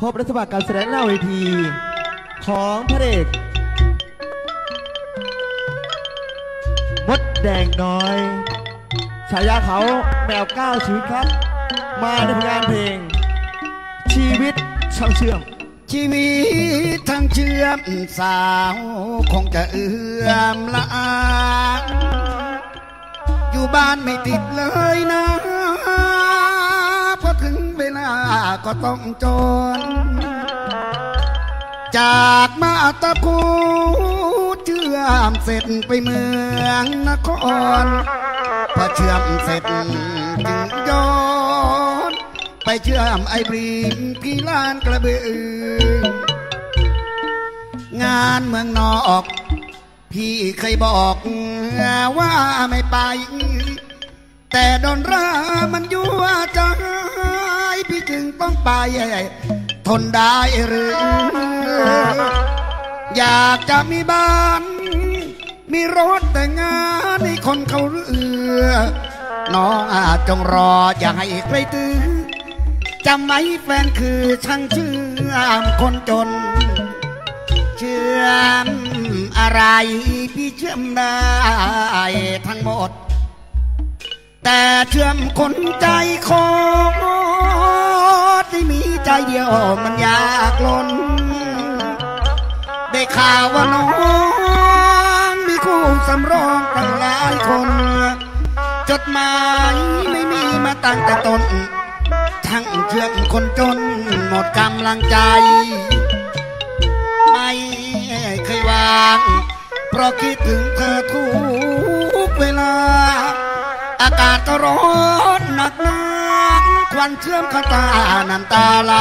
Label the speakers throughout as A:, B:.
A: พบรัฐบาลการแสดงหน้าเวที ของพระเอกมดแดงน้อย ฉายาเขาแมวก้าวชีวิตครับ มาในผลงานเพลง ชีวิตช่างเชื่อม
B: ชีวิตทั้งเชื่อมสาวคงจะเอื้อมละอาอยู่บ้านไม่ติดเลยนะ ก็ต้องจน จากมาตะพูเชื่อมเสร็จไปเมืองนครพอเชื่อมเสร็จจึงย้อนไปเชื่อมไอ้บรีมพี่ลานกระเบืองานเมืองนอก พี่เคยบอกว่าไม่ไป แต่โดนรามันยั่วใจพี่ จึงต้องไป ทนได้หรือ อยากจะมีบ้าน มีรถแต่งงานให้คนเขาเรือน้องอาจจงรออย่าให้ใครตื้อจำไว้แฟนคือช่างเชื่อมคนจน เชื่อมอะไรพี่เชื่อมได้ทั้งหมด แต่เชื่อมคนใจคอ ที่มีใจเดียวมันยากล้นได้ข่าวว่าน้องมีคู่สำรองตั้งหลายคน จดหมายไม่มีมาตั้งแต่ต้น ทั้งเชื่อมคนจนหมดกำลังใจ ไม่เคยวาง เพราะคิดถึงเธอทุกเวลา อากาศก็ร้อนหนักหนา ควันเชื่อมเข้าตาน้ำตาไหล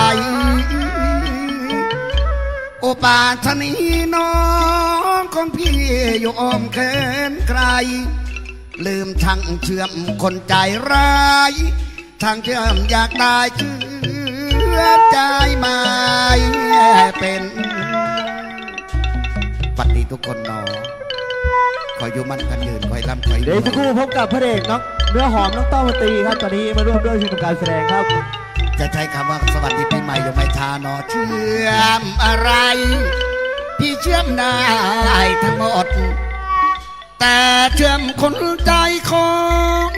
B: โอปาชนีน้องของพี่อยู่อมแขนใครลืมช่างเชื่อมคนใจร้ายช่างเชื่อมอยากได้เชื่อใจไม่เป็นฝันดีทุกคนนอคอยอยู่มันกันยืนคอยร่ำคอย
A: เดี๋ยวอีกสักครู่พบกับพระเอกน้อง เนื้อหอมน้องต้อมตีครับตอนนี้มาร่วมด้วยช่วยทำการแสดงครับ
B: จะใช้คำว่าสวัสดีปีใหม่ยู่ไม่ช้าเนอเชื่อมอะไร พี่เชื่อมได้ทั้งหมด แต่เชื่อมคนใจของ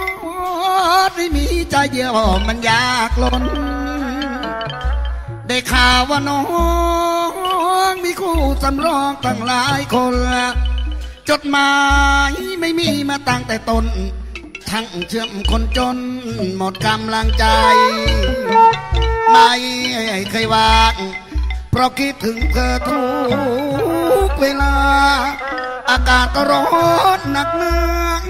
B: ที่มีใจเดียวมันยากล้น ได้ข่าวว่าน้องมีคู่สำรองตั้งหลายคนจดหมายไม่มีมาตั้งแต่ต้น ทั้งเชื่อมคนจน หมดกำลังใจ ไม่เคยวาง เพราะคิดถึงเธอทุกเวลา อากาศก็ร้อนหนักเนื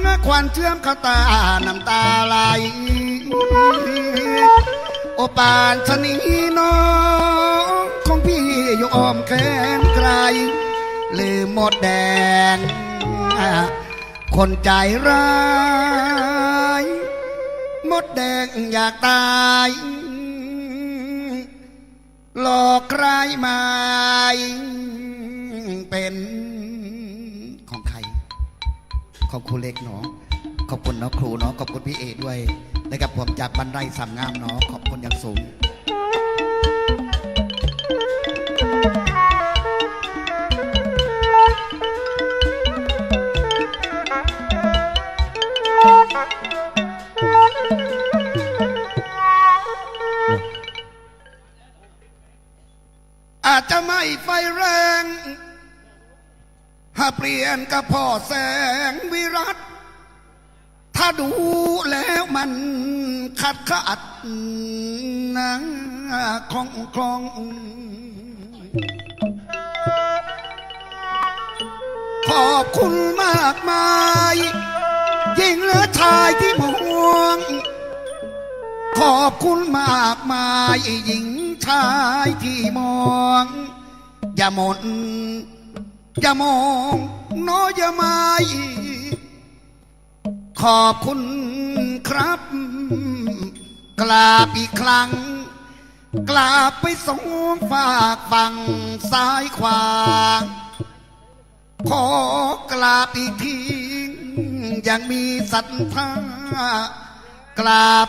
B: อควันเชื่อมเข้าตา น้ำตาไหลโอปานชนีน้องของพี่อยู่อ้อมแขนไกลลืมหมดแดงคนใจร้าย ดแดงอยากตายหลอกใครมาเป็นของใคร ขอบคุณเล็กเนาะขอบคุณเนาะครูเนาะขอบคุณพี่เอด้วยนะครับผมจากบันไดสามงามเนาะขอบคุณอย่างสูง ไม่ไฟแรง ถ้าเปลี่ยนกับพ่อแสงวิรัต ถ้าดูแล้วมันขัดขัดนะคลองคลองขอบคุณมากมายยิ่งเหลือชายที่มวง ขอบคุณมากมายหญิงชายที่มอง อย่าหมนอย่ามองน้อยอย่าไม่ขอบคุณครับ กราบอีกครั้ง กราบไปสองฝากฝั่งซ้ายขวา ขอกราบอีกทียังมีศรัทธากราบ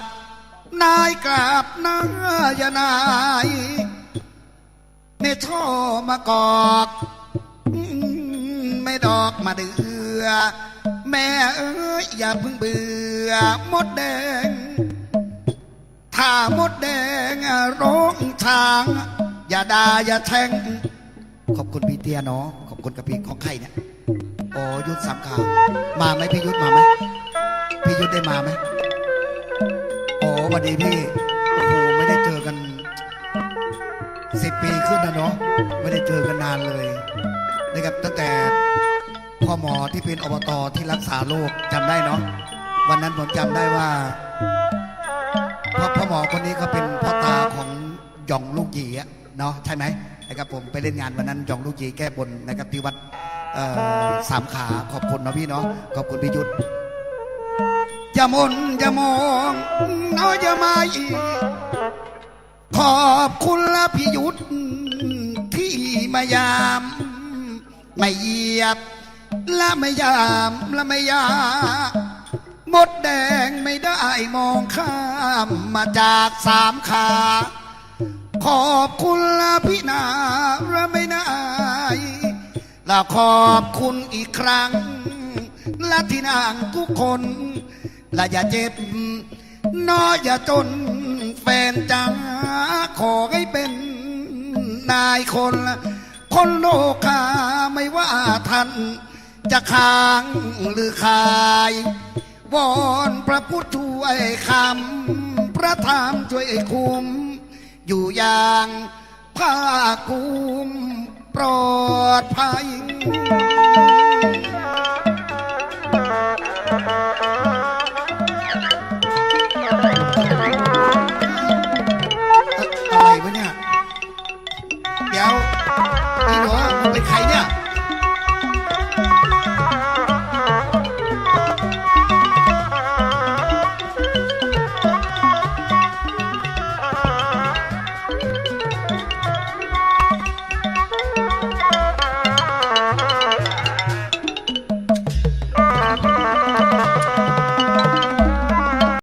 B: นายกราบนายนาย มะกอกอืมไม่ดอกมาเดือ แม่เอ้ยอย่าเพิ่งเบื่อมดแดง ถ้ามดแดงร้องช้าง อย่าด่าอย่าแทง ขอบคุณพี่เตียเนาะขอบคุณกับพี่ของใครเนี่ยโอ้ยุทธสามขาวมาไหมพี่ยุทธมาไหมพี่ยุทธได้มาไหมโอ้วัสดีพี่ ขึ้นนะเนาะไม่ได้เจอกันนานเลยนะครับตั้งแต่พ่อหมอที่เป็นอบตที่รักษาโรคจำได้เนาะวันนั้นผมจำได้ว่าพ่อพ่อหมอคนนี้ก็เป็นพ่อตาของหย่องลูกหยีอะเนาะใช่ไหมนะครับผมไปเล่นงานวันนั้นหย่องลูกหยีแก้บนนะครับที่วัดสามขาขอบคุณนะพี่เนาะขอบคุณพี่ยุทธอย่ามนอย่ามองน้อยอย่ามาอีก ขอบคุณละพี่ยุทธที่มายาม ไม่เหยียบและไม่ยามและไม่ยามดแดงไม่ได้มองข้ามมาจากสามขา ขอบคุณละพี่นาและไม่นายและขอบคุณอีกครั้งและที่นางทุกคนและอย่าเจ็บน้อยอย่าจน นจังขอให้เป็นนายคน คนโลกาไม่ว่าท่านจะค้างหรือขาย วอนพระพุทธช่วยคำพระธรรมช่วยคุมอยู่อย่างภาคภูมิปลอดภัย